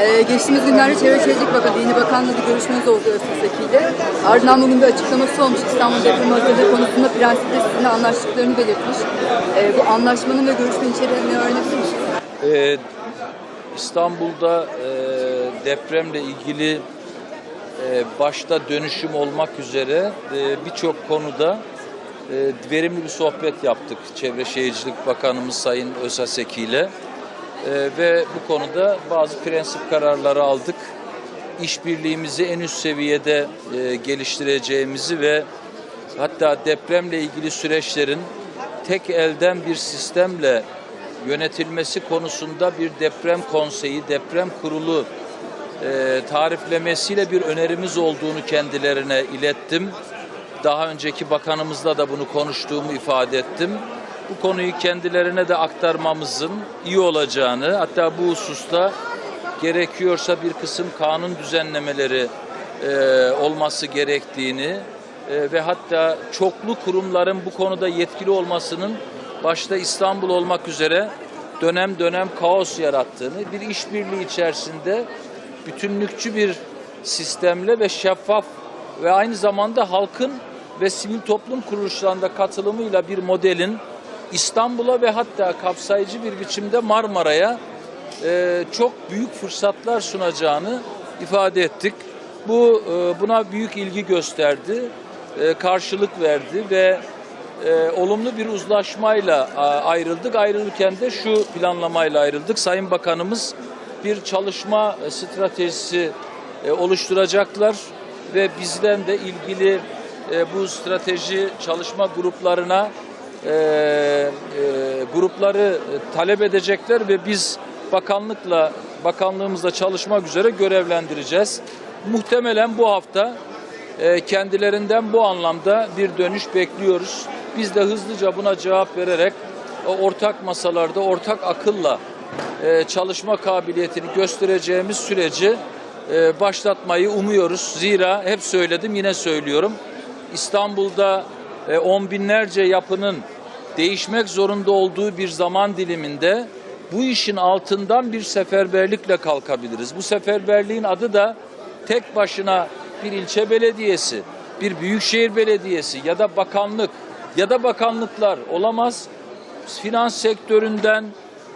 Ee, geçtiğimiz günlerde Çevre Şehircilik Bakanı, Yeni Bakan'la bir görüşmeniz oldu Öztürk. Ardından bugün bir açıklaması olmuş. İstanbul depremi hazırlığı konusunda prensipte sizinle anlaştıklarını belirtmiş. Ee, bu anlaşmanın ve görüşmenin içeriğini öğrenebilir misiniz? Ee, İstanbul'da e, depremle ilgili e, başta dönüşüm olmak üzere e, birçok konuda e, verimli bir sohbet yaptık Çevre Şehircilik Bakanımız Sayın Özaseki ile E, ve bu konuda bazı prensip kararları aldık. İşbirliğimizi en üst seviyede e, geliştireceğimizi ve hatta depremle ilgili süreçlerin tek elden bir sistemle yönetilmesi konusunda bir deprem konseyi, deprem kurulu e, tariflemesiyle bir önerimiz olduğunu kendilerine ilettim. Daha önceki bakanımızla da bunu konuştuğumu ifade ettim. Bu konuyu kendilerine de aktarmamızın iyi olacağını, hatta bu hususta gerekiyorsa bir kısım kanun düzenlemeleri e, olması gerektiğini e, ve hatta çoklu kurumların bu konuda yetkili olmasının başta İstanbul olmak üzere dönem dönem kaos yarattığını, bir işbirliği içerisinde bütünlükçü bir sistemle ve şeffaf ve aynı zamanda halkın ve sivil toplum kuruluşlarında katılımıyla bir modelin İstanbul'a ve hatta kapsayıcı bir biçimde Marmara'ya e, çok büyük fırsatlar sunacağını ifade ettik. Bu e, buna büyük ilgi gösterdi, e, karşılık verdi ve e, olumlu bir uzlaşmayla a, ayrıldık. Ayrılırken de şu planlamayla ayrıldık. Sayın Bakanımız bir çalışma e, stratejisi e, oluşturacaklar ve bizden de ilgili e, bu strateji çalışma gruplarına e, e, grupları talep edecekler ve biz bakanlıkla bakanlığımızla çalışmak üzere görevlendireceğiz. Muhtemelen bu hafta e, kendilerinden bu anlamda bir dönüş bekliyoruz. Biz de hızlıca buna cevap vererek ortak masalarda ortak akılla e, çalışma kabiliyetini göstereceğimiz süreci e, başlatmayı umuyoruz. Zira hep söyledim yine söylüyorum. İstanbul'da e, on binlerce yapının değişmek zorunda olduğu bir zaman diliminde bu işin altından bir seferberlikle kalkabiliriz. Bu seferberliğin adı da tek başına bir ilçe belediyesi, bir büyükşehir belediyesi ya da bakanlık ya da bakanlıklar olamaz. Finans sektöründen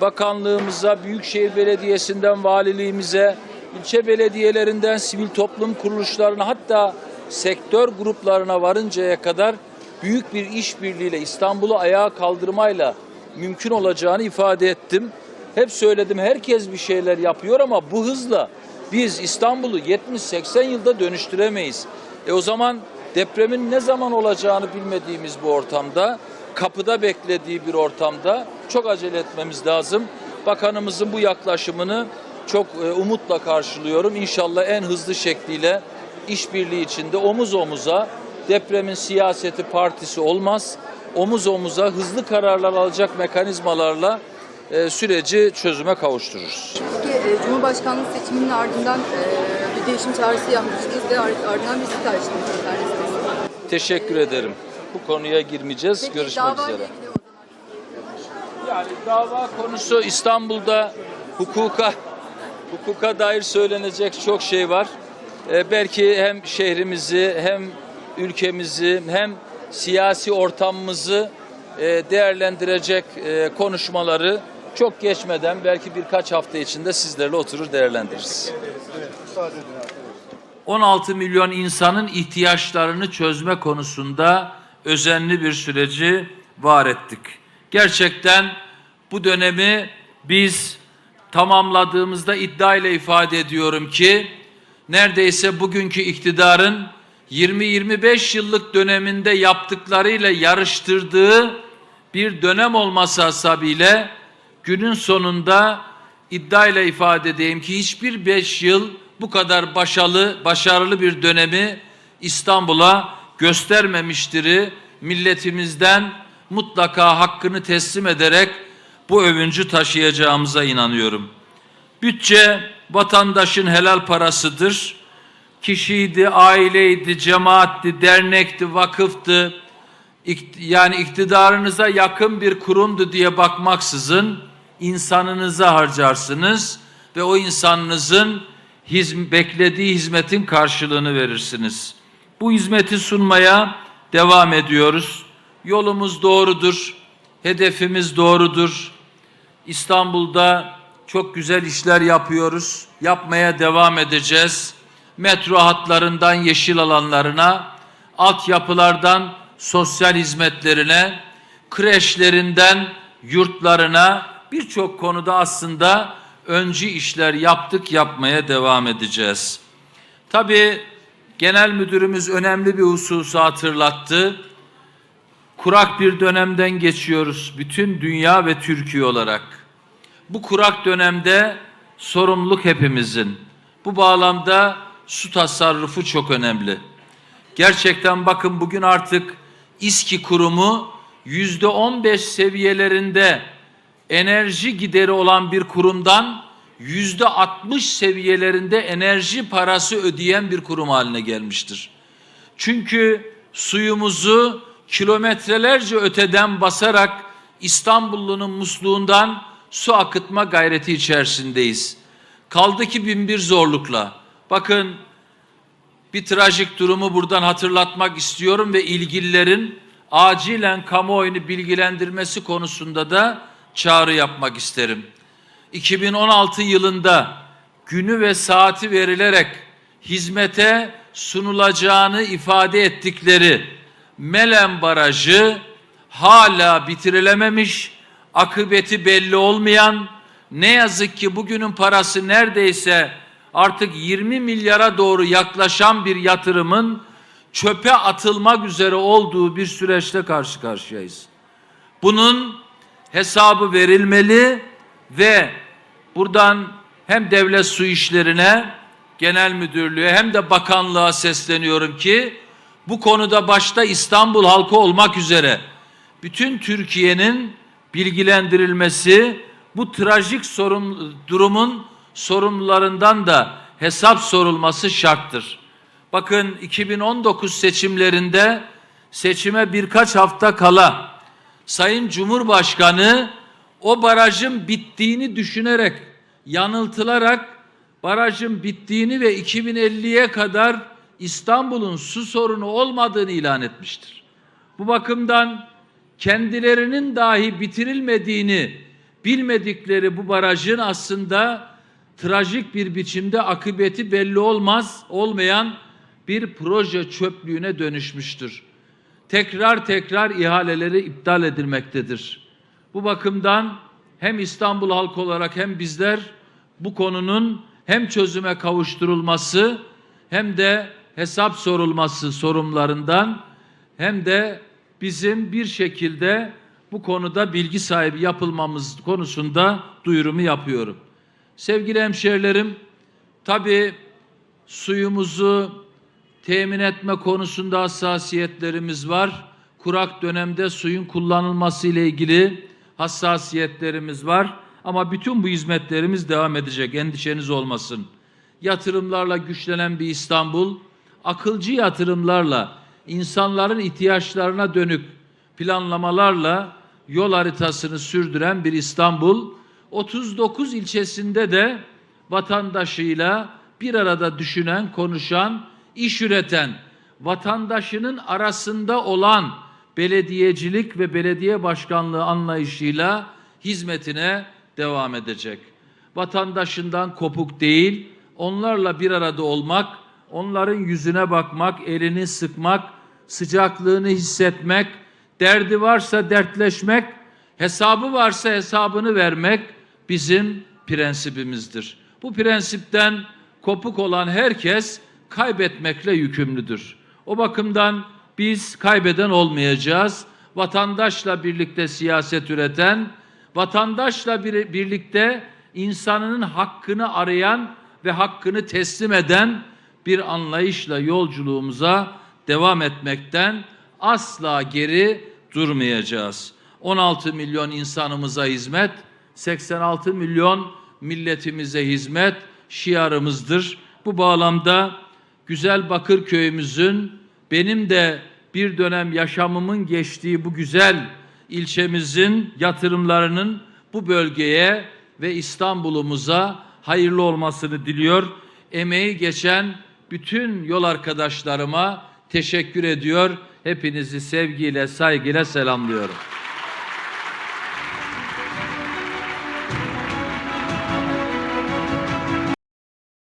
bakanlığımıza, büyükşehir belediyesinden valiliğimize, ilçe belediyelerinden sivil toplum kuruluşlarına hatta sektör gruplarına varıncaya kadar büyük bir işbirliğiyle İstanbul'u ayağa kaldırmayla mümkün olacağını ifade ettim. Hep söyledim herkes bir şeyler yapıyor ama bu hızla biz İstanbul'u 70-80 yılda dönüştüremeyiz. E o zaman depremin ne zaman olacağını bilmediğimiz bu ortamda, kapıda beklediği bir ortamda çok acele etmemiz lazım. Bakanımızın bu yaklaşımını çok e, umutla karşılıyorum. İnşallah en hızlı şekliyle işbirliği içinde omuz omuza depremin siyaseti partisi olmaz. Omuz omuza hızlı kararlar alacak mekanizmalarla e, süreci çözüme kavuştururuz. Peki e, Cumhurbaşkanlığı seçiminin ardından e, bir değişim çağrısı yapmıştınız ve ar- ardından bir site açtınız. Teşekkür ederim. Bu konuya girmeyeceğiz. Peki, Görüşmek üzere. Yani dava konusu İstanbul'da hukuka hukuka dair söylenecek çok şey var. Ee, belki hem şehrimizi hem ülkemizi hem siyasi ortamımızı e, değerlendirecek e, konuşmaları çok geçmeden belki birkaç hafta içinde sizlerle oturur değerlendiririz. 16 milyon insanın ihtiyaçlarını çözme konusunda özenli bir süreci var ettik. Gerçekten bu dönemi biz tamamladığımızda iddia ile ifade ediyorum ki neredeyse bugünkü iktidarın 20-25 yıllık döneminde yaptıklarıyla yarıştırdığı bir dönem olması hasabiyle günün sonunda iddiayla ifade edeyim ki hiçbir beş yıl bu kadar başarılı, başarılı bir dönemi İstanbul'a göstermemiştir. Milletimizden mutlaka hakkını teslim ederek bu övüncü taşıyacağımıza inanıyorum. Bütçe vatandaşın helal parasıdır. Kişiydi, aileydi, cemaatti, dernekti, vakıftı, yani iktidarınıza yakın bir kurumdu diye bakmaksızın insanınıza harcarsınız ve o insanınızın hizm- beklediği hizmetin karşılığını verirsiniz. Bu hizmeti sunmaya devam ediyoruz. Yolumuz doğrudur, hedefimiz doğrudur. İstanbul'da çok güzel işler yapıyoruz. Yapmaya devam edeceğiz. Metro hatlarından yeşil alanlarına, altyapılardan sosyal hizmetlerine, kreşlerinden yurtlarına birçok konuda aslında öncü işler yaptık, yapmaya devam edeceğiz. Tabii genel müdürümüz önemli bir hususu hatırlattı. Kurak bir dönemden geçiyoruz bütün dünya ve Türkiye olarak. Bu kurak dönemde sorumluluk hepimizin. Bu bağlamda su tasarrufu çok önemli. Gerçekten bakın bugün artık İSKİ kurumu yüzde on beş seviyelerinde enerji gideri olan bir kurumdan yüzde altmış seviyelerinde enerji parası ödeyen bir kurum haline gelmiştir. Çünkü suyumuzu kilometrelerce öteden basarak İstanbullunun musluğundan su akıtma gayreti içerisindeyiz. Kaldı ki bin bir zorlukla. Bakın bir trajik durumu buradan hatırlatmak istiyorum ve ilgililerin acilen kamuoyunu bilgilendirmesi konusunda da çağrı yapmak isterim. 2016 yılında günü ve saati verilerek hizmete sunulacağını ifade ettikleri Melen Barajı hala bitirilememiş, akıbeti belli olmayan, ne yazık ki bugünün parası neredeyse artık 20 milyara doğru yaklaşan bir yatırımın çöpe atılmak üzere olduğu bir süreçte karşı karşıyayız. Bunun hesabı verilmeli ve buradan hem devlet su işlerine, genel müdürlüğe hem de bakanlığa sesleniyorum ki bu konuda başta İstanbul halkı olmak üzere bütün Türkiye'nin bilgilendirilmesi, bu trajik sorun, durumun sorumlularından da hesap sorulması şarttır. Bakın 2019 seçimlerinde seçime birkaç hafta kala Sayın Cumhurbaşkanı o barajın bittiğini düşünerek, yanıltılarak barajın bittiğini ve 2050'ye kadar İstanbul'un su sorunu olmadığını ilan etmiştir. Bu bakımdan kendilerinin dahi bitirilmediğini bilmedikleri bu barajın aslında trajik bir biçimde akıbeti belli olmaz olmayan bir proje çöplüğüne dönüşmüştür. Tekrar tekrar ihaleleri iptal edilmektedir. Bu bakımdan hem İstanbul halkı olarak hem bizler bu konunun hem çözüme kavuşturulması hem de hesap sorulması sorumlarından hem de bizim bir şekilde bu konuda bilgi sahibi yapılmamız konusunda duyurumu yapıyorum. Sevgili hemşehrilerim, tabii suyumuzu temin etme konusunda hassasiyetlerimiz var. Kurak dönemde suyun kullanılması ile ilgili hassasiyetlerimiz var. Ama bütün bu hizmetlerimiz devam edecek. Endişeniz olmasın. Yatırımlarla güçlenen bir İstanbul, akılcı yatırımlarla, insanların ihtiyaçlarına dönük planlamalarla yol haritasını sürdüren bir İstanbul, 39 ilçesinde de vatandaşıyla bir arada düşünen, konuşan, iş üreten, vatandaşının arasında olan belediyecilik ve belediye başkanlığı anlayışıyla hizmetine devam edecek. Vatandaşından kopuk değil, onlarla bir arada olmak, onların yüzüne bakmak, elini sıkmak, sıcaklığını hissetmek, derdi varsa dertleşmek, hesabı varsa hesabını vermek bizim prensibimizdir. Bu prensipten kopuk olan herkes kaybetmekle yükümlüdür. O bakımdan biz kaybeden olmayacağız. Vatandaşla birlikte siyaset üreten, vatandaşla bir, birlikte insanının hakkını arayan ve hakkını teslim eden bir anlayışla yolculuğumuza devam etmekten asla geri durmayacağız. 16 milyon insanımıza hizmet, 86 milyon milletimize hizmet şiarımızdır. Bu bağlamda güzel Bakırköy'ümüzün benim de bir dönem yaşamımın geçtiği bu güzel ilçemizin yatırımlarının bu bölgeye ve İstanbul'umuza hayırlı olmasını diliyor. Emeği geçen bütün yol arkadaşlarıma teşekkür ediyor. Hepinizi sevgiyle, saygıyla selamlıyorum.